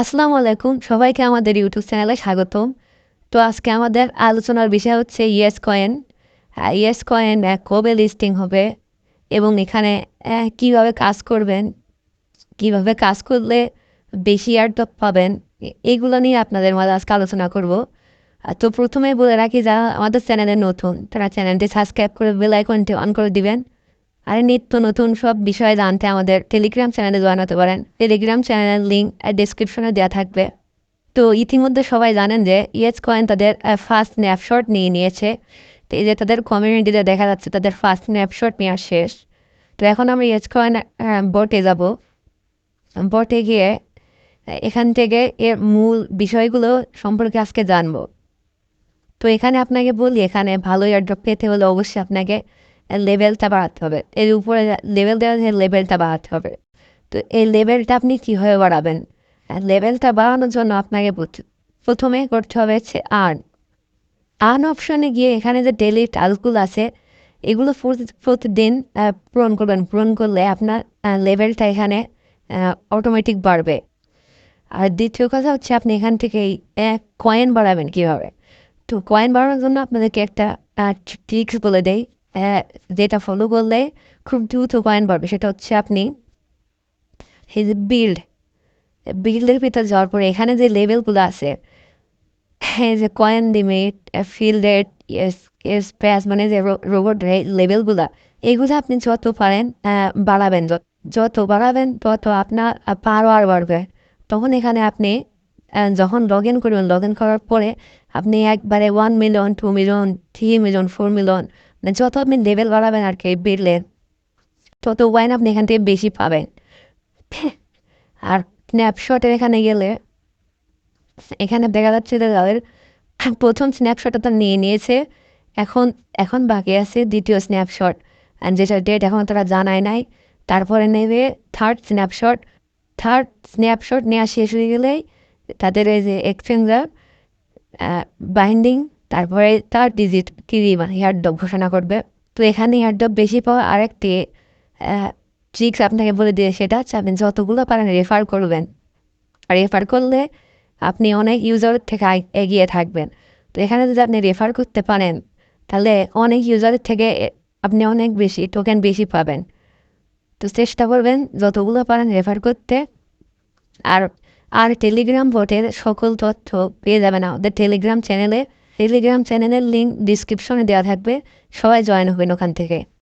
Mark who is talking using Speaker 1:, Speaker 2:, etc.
Speaker 1: আসসালামু আলাইকুম, সবাইকে আমাদের ইউটিউব চ্যানেলে স্বাগতম। তো আজকে আমাদের আলোচনার বিষয় হচ্ছে ইয়েস কয়েন। ইয়েস কয়েন কবে লিস্টিং হবে এবং এখানে কীভাবে কাজ করবেন, কীভাবে কাজ করলে বেশি এয়ারড্রপ পাবেন, এগুলো নিয়ে আপনাদের মাঝে আজকে আলোচনা করব। তো প্রথমে বলে রাখি, যারা আমাদের চ্যানেলে নতুন, তারা চ্যানেলটি সাবস্ক্রাইব করে বেল আইকনটি অন করে দিবেন। আর নিত্য নতুন সব বিষয়ে জানতে আমাদের টেলিগ্রাম চ্যানেলে জয়েন হতে পারেন। টেলিগ্রাম চ্যানেলের লিঙ্ক ডিসক্রিপশনে দেওয়া থাকবে। তো ইতিমধ্যে সবাই জানেন যে ইয়েস কয়েন তাদের ফার্স্ট স্ন্যাপশট নিয়ে নিয়েছে। তো এই যে তাদের কমিউনিটিতে দেখা যাচ্ছে তাদের ফার্স্ট স্ন্যাপশট নেওয়া শেষ। তো এখন আমরা ইয়েস কয়েন বটে যাব। বটে গিয়ে এখান থেকে এর মূল বিষয়গুলো সম্পর্কে আজকে জানব। তো এখানে আপনাকে বলি, এখানে ভালো এয়ারড্রপ পেতে হলে অবশ্যই আপনাকে লেভেলটা বাড়াতে হবে। এর উপরে লেভেল দেওয়া আছে লেভেলটা বাড়াতে হবে। তো এই লেভেলটা আপনি কীভাবে বাড়াবেন? লেভেলটা বাড়ানোর জন্য আপনাকে প্রথ- প্রথমে করতে হবে হচ্ছে আর্ন আর্ন অপশনে গিয়ে এখানে যে ডেলি টাস্কগুলো আছে এগুলো প্রতি- প্রতিদিন পূরণ করবেন। পূরণ করলে আপনার লেভেলটা এখানে অটোমেটিক বাড়বে। আর দ্বিতীয় কথা হচ্ছে আপনি এখান থেকে কয়েন বাড়াবেন কীভাবে? তো কয়েন বাড়ানোর জন্য আপনাদেরকে একটা ট্রিক্স বলে আহ, যেটা ফলো করলে খুব দ্রুত কয়েন বাড়বে, সেটা হচ্ছে আপনি যে বিল্ড বিল্ডের ভিতরে যাওয়ার পরে এখানে যে লেভেলগুলো আছে এই যে coin limit field rate space মানে যে রোবট লেভেলগুলো এগুলো আপনি যত পারেন বাড়াবেন। যত- যত বাড়াবেন, তত আপনার পাওয়ার বাড়বে। তখন এখানে আপনি যখন লগ ইন করবেন লগ ইন করার পরে আপনি একবারে one million two million three million four million মানে যত আপনি লেভেল বাড়াবেন আর কি বিল্ডের তত ওয়াইন আপনি এখান থেকে বেশি পাবেন। আর স্ন্যাপশটের এখানে গেলে, এখানে দেখা যাচ্ছে যে তাদের প্রথম স্ন্যাপশটটা তো নিয়ে নিয়েছে, এখন এখন বাকি আছে দ্বিতীয় স্ন্যাপশট যেটা ডেট এখন তারা জানায় নাই, তারপরে নেবে থার্ড স্ন্যাপশট থার্ড স্ন্যাপশট নেওয়া শেষ হয়ে গেলেই তাদের এই যে এক্সচেঞ্জার বাইন্ডিং তারপরে তার ডিজিট কিরি মানে হেয়ারডপ ঘোষণা করবে। তো এখানে হেয়ারডপ বেশি পাওয়া আরেকটি ট্রিক্স আপনাকে বলে দিয়ে সেটা আপনি যতগুলো পারেন রেফার করবেন। আর রেফার করলে আপনি অনেক ইউজারের থেকে এগিয়ে থাকবেন। তো এখানে যদি আপনি রেফার করতে পারেন, তাহলে অনেক ইউজারের থেকে আপনি অনেক বেশি টোকেন বেশি পাবেন। তো চেষ্টা করবেন যতগুলো পারেন রেফার করতে। আর আর টেলিগ্রাম বোটের সকল তথ্য পেয়ে যাবেন আমাদের টেলিগ্রাম চ্যানেলে টেলিগ্রাম চ্যানেলের লিঙ্ক ডিসক্রিপশনে দেওয়া থাকবে। সবাই জয়েন হবেন ওখান থেকে।